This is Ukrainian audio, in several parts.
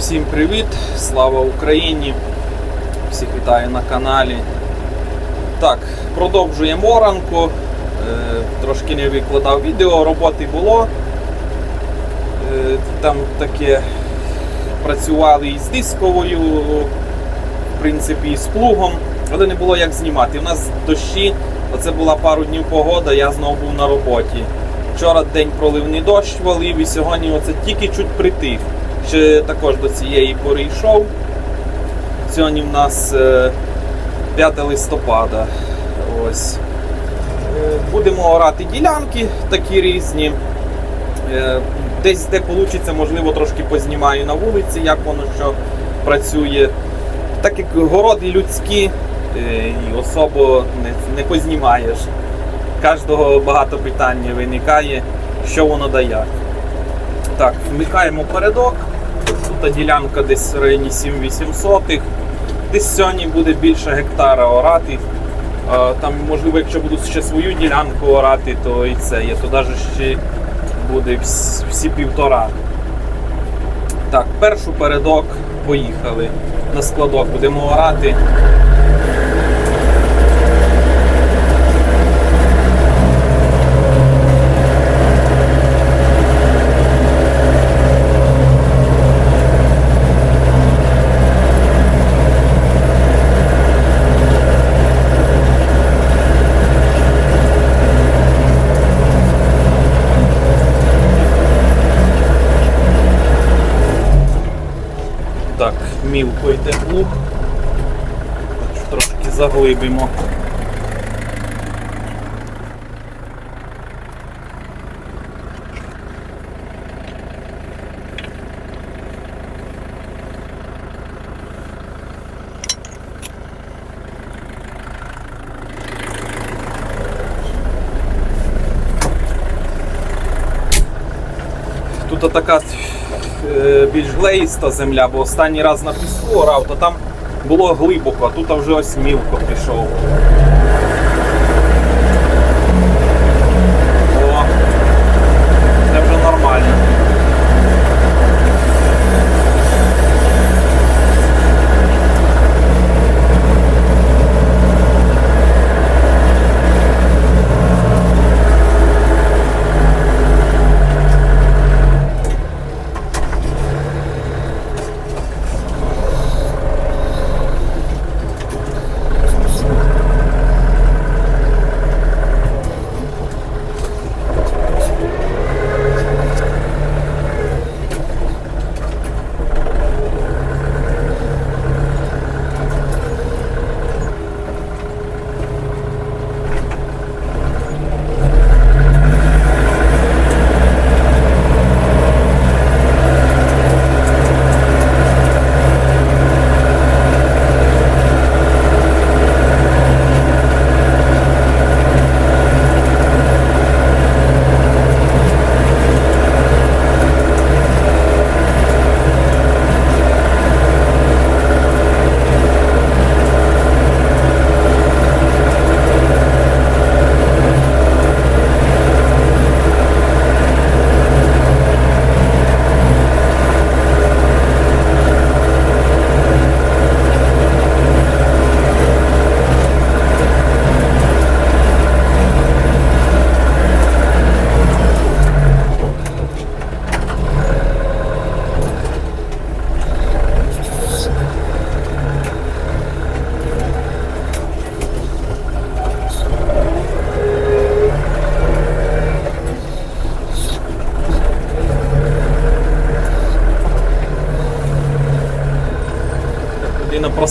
Всім привіт! Слава Україні! Всіх вітаю на каналі. Так, продовжуємо оранку. Е, Трошки не викладав відео, роботи було. Е, Там таке працювали із дисковою, в принципі, і з плугом, але не було як знімати. У нас дощі, оце була пару днів погода, я знову був на роботі. Вчора день проливний дощ валив і сьогодні оце тільки чуть притих. Ще також до цієї пори йшов. Сьогодні в нас е, 5 листопада. Ось. Е, Будемо орати ділянки такі різні. Е, Десь де вийде, можливо, трошки познімаю на вулиці, як воно що працює. Так як городи людські, е, і особо не познімаєш. Кожного багато питань виникає, що воно дає. Так, вмикаємо передок. Тут ділянка десь в районі 7800. Десь сьогодні буде більше гектара орати. Там, можливо, якщо буду ще свою ділянку орати, то і це є. То навіть ще буде всі, півтора. Так, першу передок поїхали. На складок будемо орати. Так, мілко йде плуг. Трошки заглибимо. Тут така більш глеїста земля, бо останній раз на піску орав, то там було глибоко, а тут вже ось мілко пішов.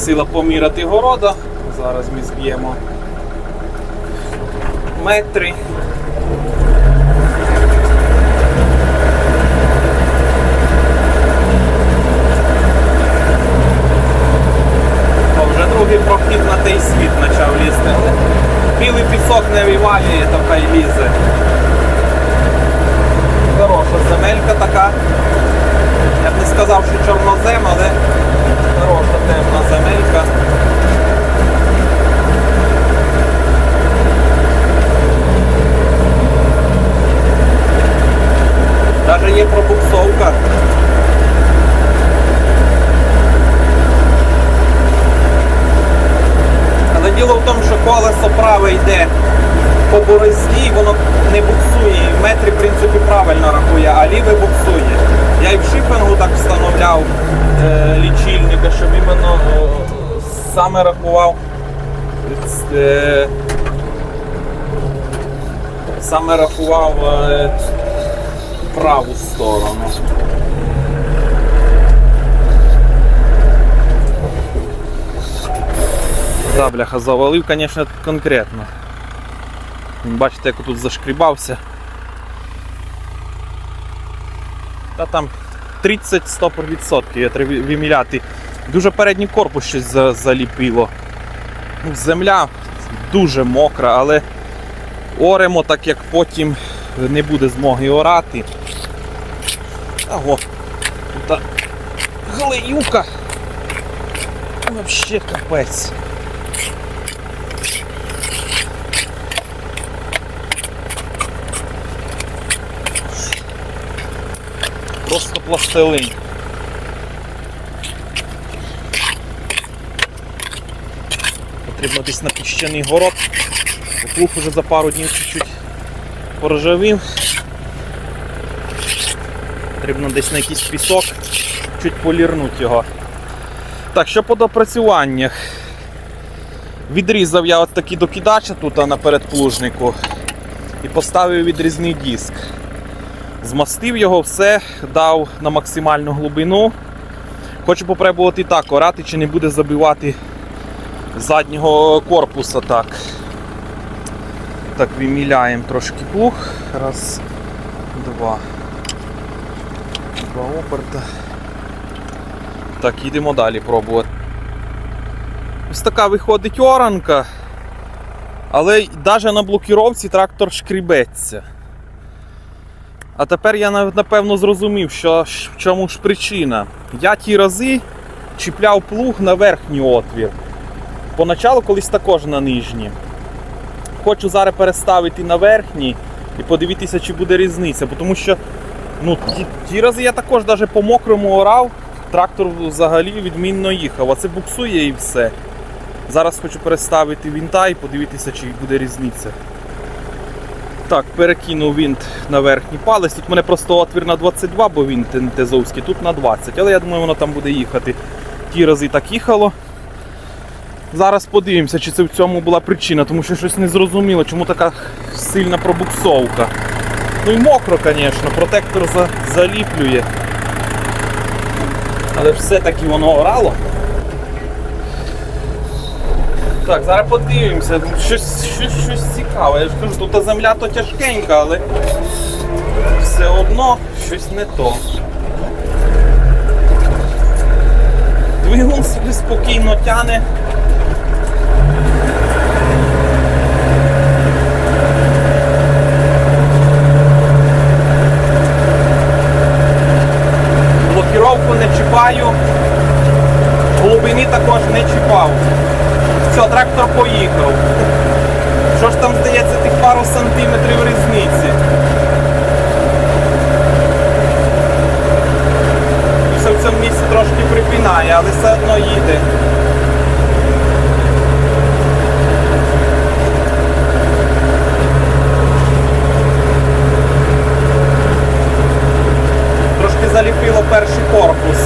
Просила поміряти города. Зараз ми зб'ємо метри. То вже другий прохід на той світ почав лізти. Білий пісок не вивалює, то хай лізе. Хороша земелька така. Я б не сказав, що чорнозем, але хороша темна земелька. борозді, і воно не буксує. І в метрі, в принципі, правильно рахує, а ліве буксує. Я і в шипингу так встановляв е, лічильника, щоб іменно е, саме рахував. Е, саме е, праву сторону. Да, бляха, завалив, звісно, конкретно. Бачите, як тут зашкрібався. Та там 30-100% я треба виміляти. Дуже передній корпус щось за- заліпило. Ну, земля дуже мокра, але оремо, так як потім не буде змоги орати. Ого, тут глеюка. Вообще капець. Просто пластилин. Потрібно десь на піщаний город. Плуг уже за пару днів чуть-чуть поржавів. Потрібно десь на якийсь пісок, чуть полірнути його. Так, що по допрацюваннях. Відрізав я от такі докидача тут на передплужнику і поставив відрізний диск. Змастив його, все, дав на максимальну глибину. Хочу попробувати так орати, чи не буде забивати заднього корпуса так. Так, виміляємо трошки плуг. Раз, два. Два оберта. Так, їдемо далі пробувати. Ось така виходить оранка. Але навіть на блокіровці трактор шкрібеться. А тепер я напевно зрозумів, що в чому ж причина. Я ті рази чіпляв плуг на верхній отвір. Поначалу колись також на нижній. Хочу зараз переставити на верхній і подивитися, чи буде різниця. Тому що ну, ті, ті рази я також навіть по мокрому орав, трактор взагалі відмінно їхав, а це буксує і все. Зараз хочу переставити вінта і подивитися, чи буде різниця. Так, перекинув винт на верхній палець. Тут в мене просто отвір на 22, бо він тезовський, тут на 20. Але я думаю, воно там буде їхати. Ті рази так їхало. Зараз подивимося, чи це в цьому була причина, тому що щось не зрозуміло, чому така сильна пробуксовка. Ну і мокро, звісно, протектор за, заліплює. Але все-таки воно орало. Так, зараз подивимося. Щось, щось, щось цікаве. Я ж кажу, тут земля то тяжкенька, але все одно щось не то. Двигун собі спокійно тяне. Блокіровку не чіпаю. Глибині також не чіпав. Все, трактор поїхав. Що ж там здається тих пару сантиметрів різниці? Все в цьому місці трошки припінає, але все одно їде. Трошки заліпило перший корпус.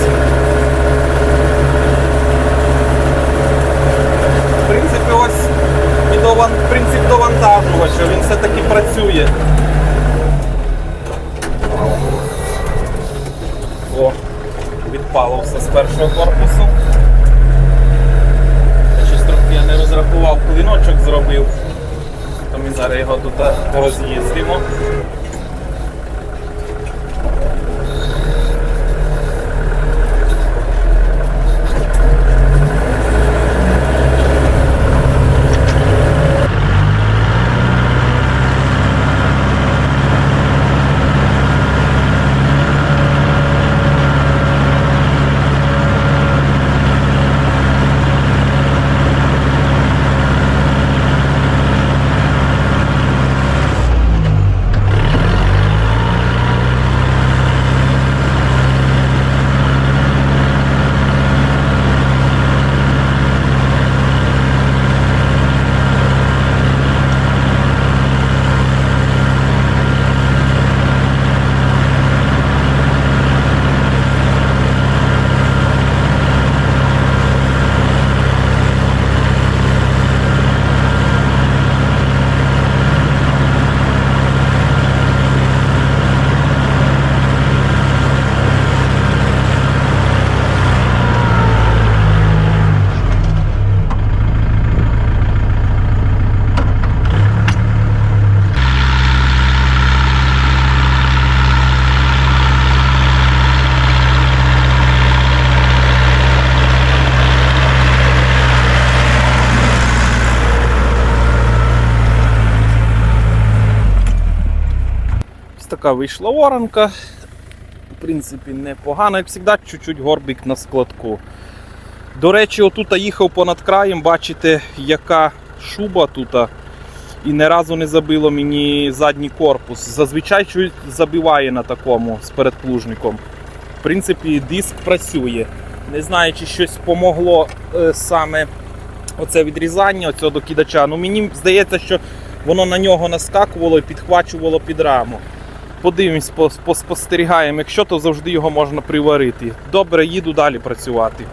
Така вийшла оранка. В принципі, непогано, як завжди, чуть-чуть горбик на складку. До речі, отут їхав понад краєм, бачите, яка шуба тут. І не разу не забило мені задній корпус. Зазвичай забиває на такому з передплужником. В принципі, диск працює. Не знаю, чи щось помогло е, саме оце відрізання цього докидача. Ну мені здається, що воно на нього наскакувало і підхвачувало під раму. Подивимось, пос- поспостерігаємо. Якщо, то завжди його можна приварити. Добре, їду далі працювати.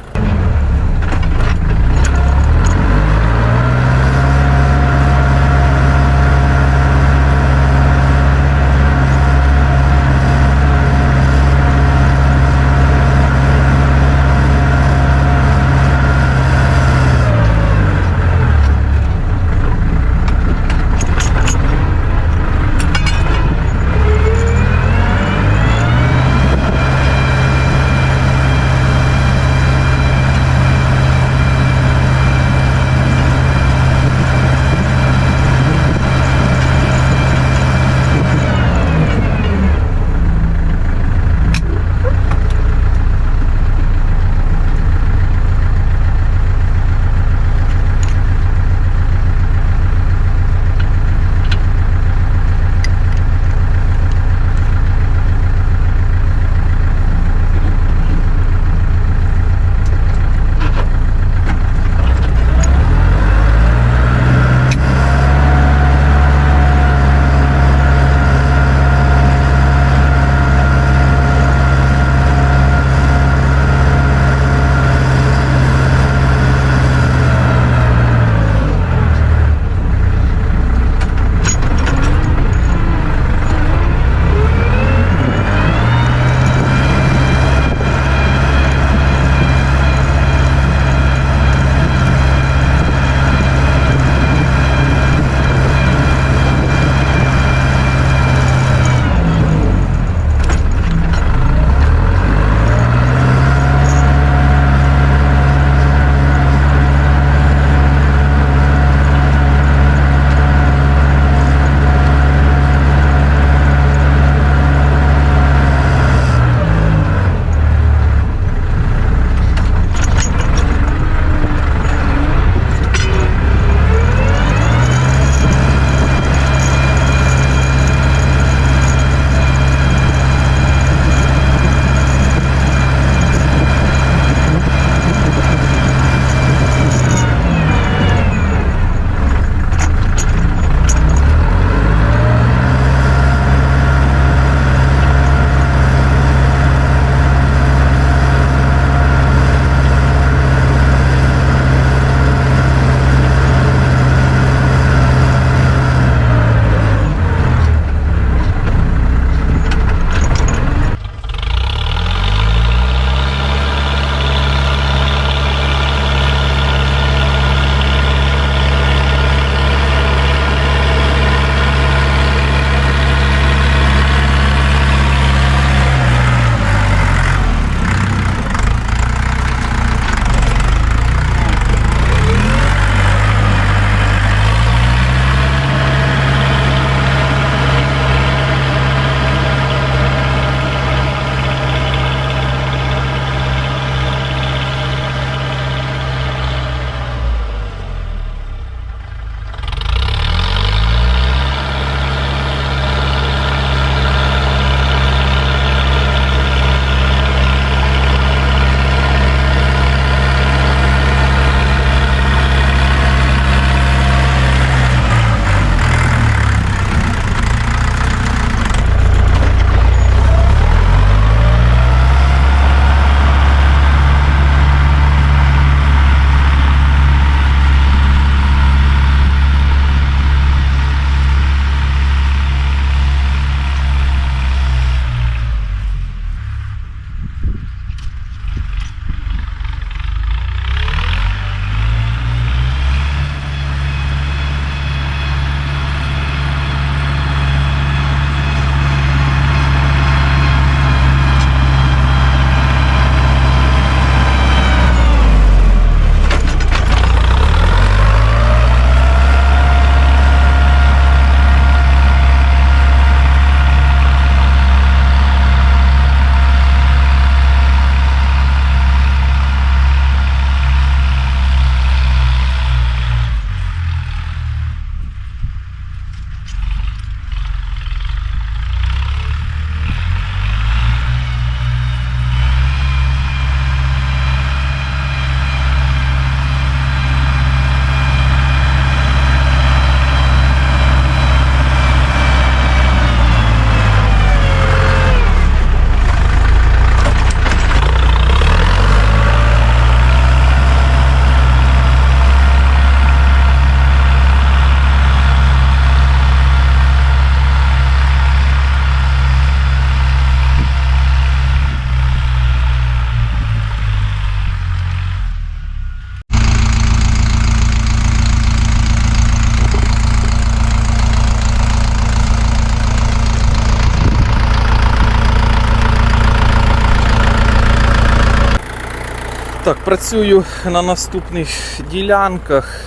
Працюю на наступних ділянках.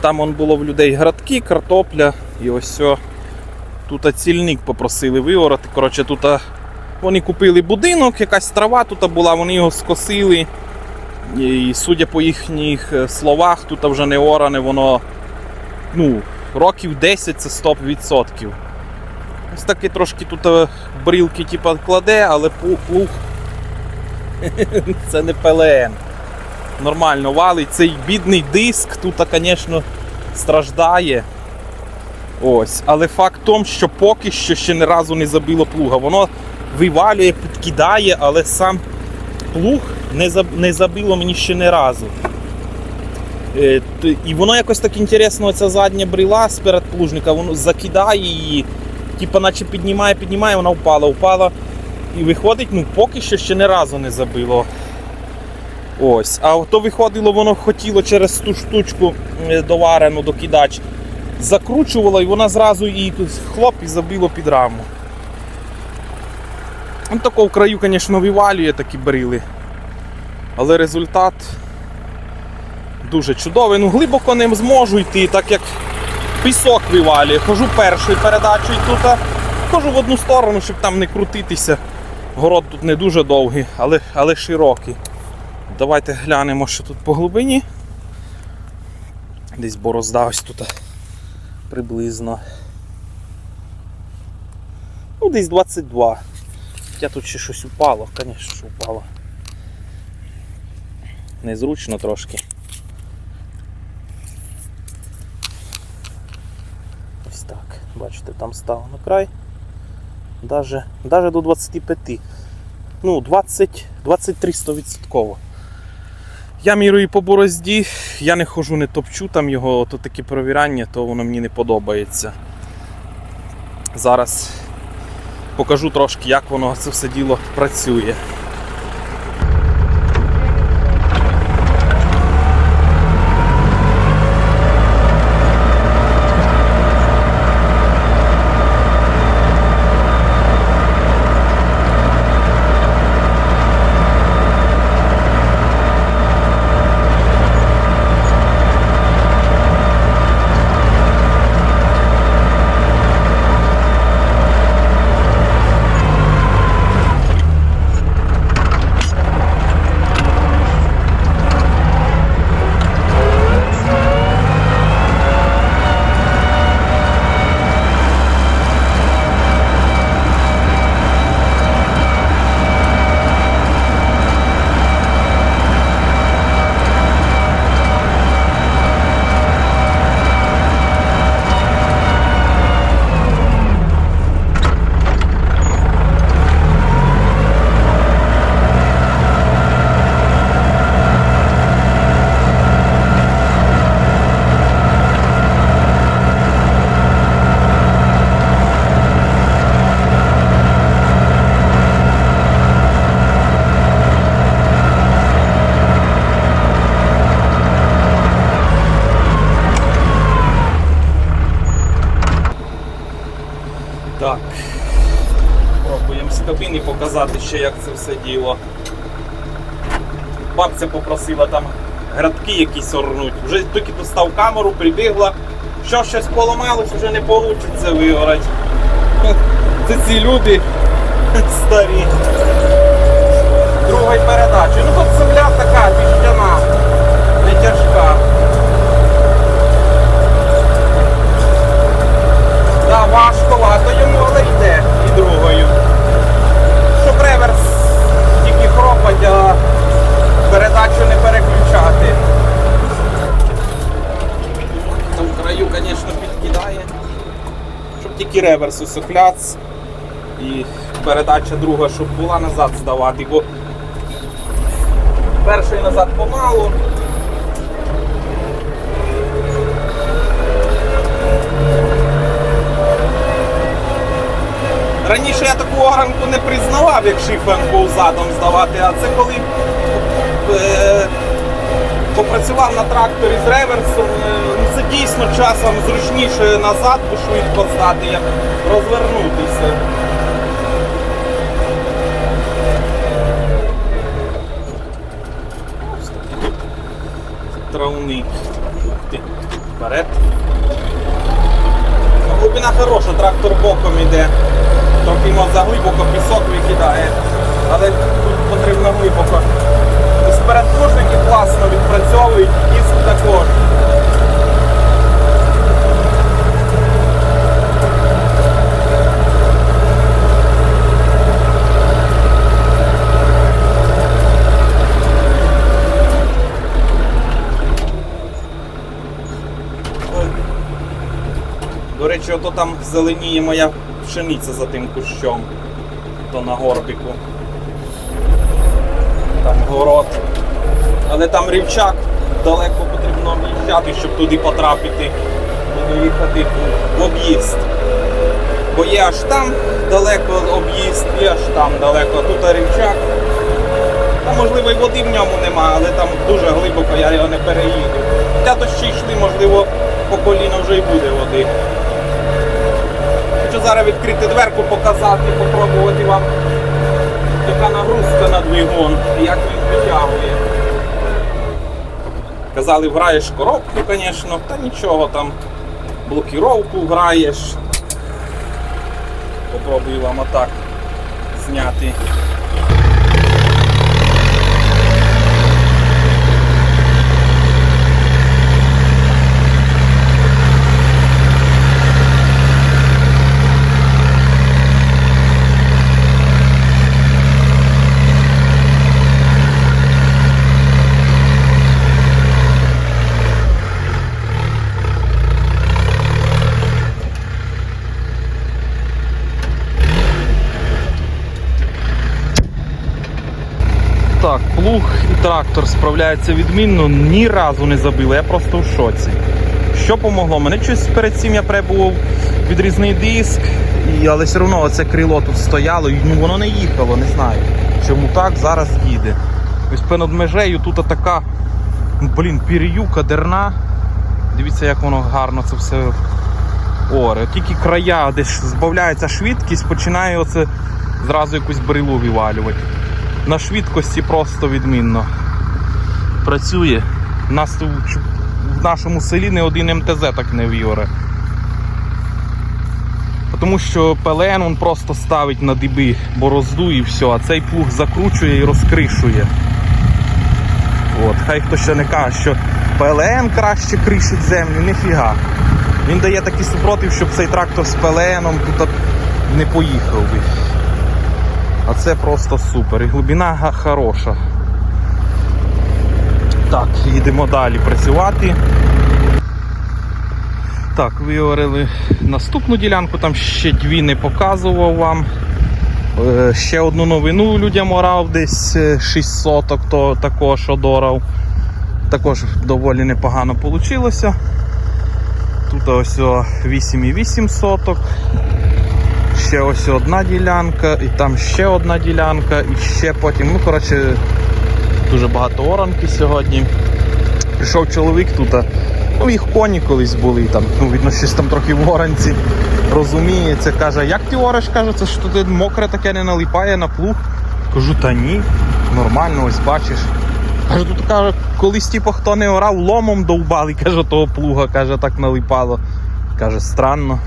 Там он було в людей градки, картопля і ось все. Тут цільник попросили виорати. Коротше, тут вони купили будинок, якась трава тут була, вони його скосили. І судя по їхніх е, словах, тут вже не оране, воно ну, років 10 це 100%. Ось таки трошки тут е, брілки типу, кладе, але пу- плуг це не ПЛН. Нормально валить. Цей бідний диск тут, звісно, страждає. Ось. Але факт в тому, що поки що ще ні разу не забило плуга. Воно вивалює, підкидає, але сам плуг не, забило мені ще не разу. Е, І воно якось так інтересно, ця задня брила з передплужника, воно закидає її, типа наче піднімає, піднімає, вона впала, впала. І виходить, ну поки що ще не разу не забило. Ось. А то виходило, воно хотіло через ту штучку доварену докидач. Закручувало і вона зразу і хлоп і забило під раму. Ну, тако в краю, звісно, вивалює такі брили. Але результат дуже чудовий. Ну, глибоко не зможу йти, так як пісок вивалює. Хожу першою передачею тут, хожу в одну сторону, щоб там не крутитися. Город тут не дуже довгий, але, але широкий. Давайте глянемо, що тут по глибині. Десь борозда ось тут приблизно. Ну, десь 22. Хоча тут ще щось упало, звісно, що упало. Незручно трошки. Ось так. Бачите, там став на край. Даже до 25. Ну, 20, 23 100%. Я мірую по борозді, я не хожу, не топчу там його, то таке провірання, то воно мені не подобається. Зараз покажу трошки, як воно це все діло працює. Так. Пробуємо з кабіни показати ще, як це все діло. Бабця попросила там градки якісь орнуть. Вже тільки достав камеру, прибігла. Що щось поламалось, вже не вийде вигорати. Це ці люди старі. Другої передачі. Ну тут земля така, а передачу не переключати. Там в краю, звісно, підкидає. Щоб тільки реверс усухляц І передача друга, щоб була назад здавати, бо перший назад помалу. Раніше я таку оранку не признавав, як шифен був задом здавати, а це коли е, попрацював на тракторі з реверсом, е, ну, це дійсно часом зручніше назад бо швидко здати, як розвернутися. травник. Вперед. Глибина хороша, трактор боком іде. Трохи йому заглибоко пісок викидає. Але тут потрібно глибоко. Спередпружники класно відпрацьовують, диск також. До речі, ото там зеленіє моя пшениця за тим кущом. То на горбіку. Там город. Але там рівчак, далеко потрібно об'їжджати, щоб туди потрапити. Буду їхати в об'їзд. Бо є аж там далеко об'їзд, є аж там далеко. Тут рівчак. Та можливо і води в ньому нема, але там дуже глибоко я його не переїду. Хоча дощі йшли, можливо, по коліно вже й буде води. Зараз відкрити дверку, показати, попробувати вам, яка нагрузка на двигун і як він витягує. Казали, граєш коробку, звісно, та нічого там. Блокіровку граєш. Попробую вам отак зняти. Так, плуг і трактор справляються відмінно, ні разу не забили, я просто в шоці. Що помогло? Мене щось перед цим я прибував відрізний диск, і, але все одно це крило тут стояло, і ну, воно не їхало, не знаю. Чому так, зараз їде. Ось понад межею тут така, ну, блін, пір'юка, дерна. Дивіться, як воно гарно це все оре. Тільки края, де збавляється швидкість, починає оце зразу якусь брилу вивалювати на швидкості просто відмінно працює. У нас в нашому селі не один МТЗ так не в'юре. Тому що ПЛН він просто ставить на диби борозду і все, а цей плуг закручує і розкришує. От, хай хто ще не каже, що ПЛН краще кришить землю, ніфіга. Він дає такий супротив, щоб цей трактор з ПЛНом тут не поїхав би. А це просто супер. І глибина хороша. Так, їдемо далі працювати. Так, виорили наступну ділянку, там ще дві не показував вам. Е, Ще одну новину людям орав, десь е, 6 соток, то також одорав. Також доволі непогано вийшло. Тут ось 8,8 соток. Ще ось одна ділянка, і там ще одна ділянка, і ще потім. Ну, коротше, дуже багато оранки сьогодні. Прийшов чоловік тут, ну їх коні колись були, там, ну, видно, щось там трохи в оранці розуміється. Каже, як ти ореш? Каже, це що тут мокре таке не налипає на плуг. Кажу, та ні, нормально, ось бачиш. Каже, тут каже, колись типу, хто не орав, ломом довбали, каже, того плуга, каже, так налипало. Каже, странно.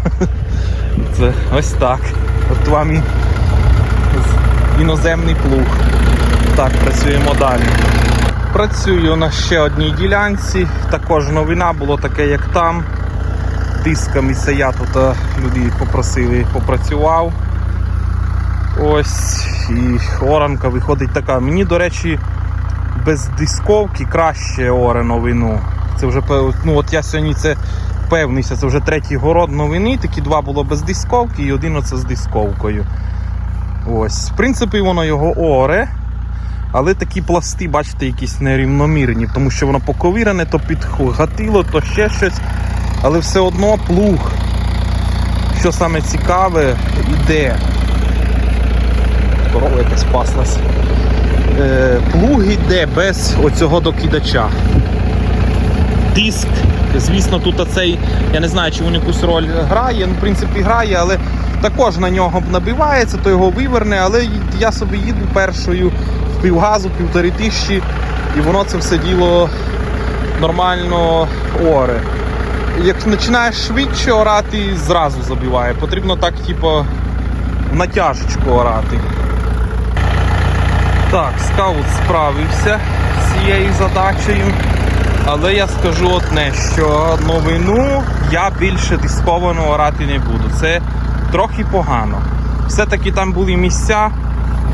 Це ось так. От вам і іноземний плуг. Так, працюємо далі. Працюю на ще одній ділянці. Також новина було таке, як там. Дисками це я тут е, люди попросили, попрацював. Ось і оранка виходить така. Мені, до речі, без дисковки краще оре новину. Це вже ну от я сьогодні це впевнився, це вже третій город новини. Такі два було без дисковки і один оце з дисковкою. Ось. В принципі, воно його оре. Але такі пласти, бачите, якісь нерівномірні, тому що воно поковірене, то підгатило, то ще щось. Але все одно плуг. Що саме цікаве, іде. Корова якась паслась. Е, плуг іде без оцього докидача. Диск, звісно, тут оцей, я не знаю, чи він якусь роль грає, ну, в принципі, грає, але також на нього набивається, то його виверне, але я собі їду першою півгазу, півтори тисячі, і воно це все діло нормально оре. Як починаєш швидше орати, зразу забиває. Потрібно так, типу, натяжечку орати. Так, скаут справився з цією задачею. Але я скажу одне, що новину я більше дисковано орати не буду. Це трохи погано. Все-таки там були місця,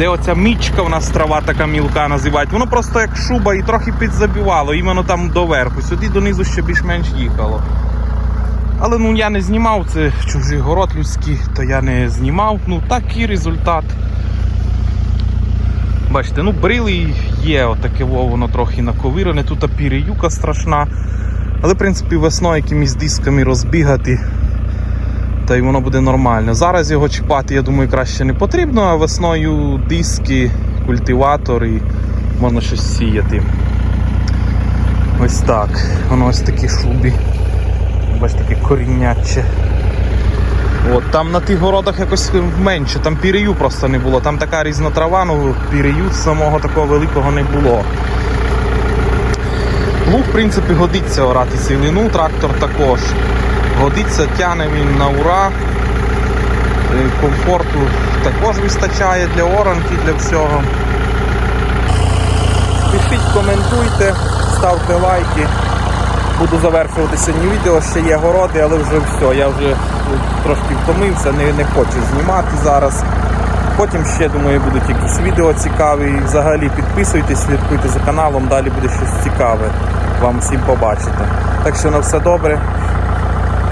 де оця мічка у нас трава така мілка називають. Воно просто як шуба і трохи підзабивало, іменно там доверху. Сюди донизу ще більш-менш їхало. Але ну я не знімав, це чужий город людський, то я не знімав. Ну такий результат. Бачите, ну брили є отаке во, воно трохи наковирене, тут пірюка страшна. Але в принципі весною якимись дисками розбігати, та й воно буде нормально. Зараз його чіпати, я думаю, краще не потрібно, а весною диски, культиватор і можна щось сіяти. Ось так. Воно ось такі шуби. Бачите, таке корінняче. От, там на тих городах якось менше, там пірію просто не було. Там така різна трава, ну пірію самого такого великого не було. Плуг, в принципі, годиться орати силину, трактор також. Годиться, тяне він на ура. Е, Комфорту також вистачає для оранки, для всього. Пишіть, коментуйте, ставте лайки. Буду завершувати сьогодні відео. Ще є городи, але вже все. Я вже трошки втомився, не, не хочу знімати зараз. Потім ще, думаю, будуть якісь відео цікаві. Взагалі підписуйтесь, слідкуйте за каналом, далі буде щось цікаве вам всім побачити. Так що на все добре.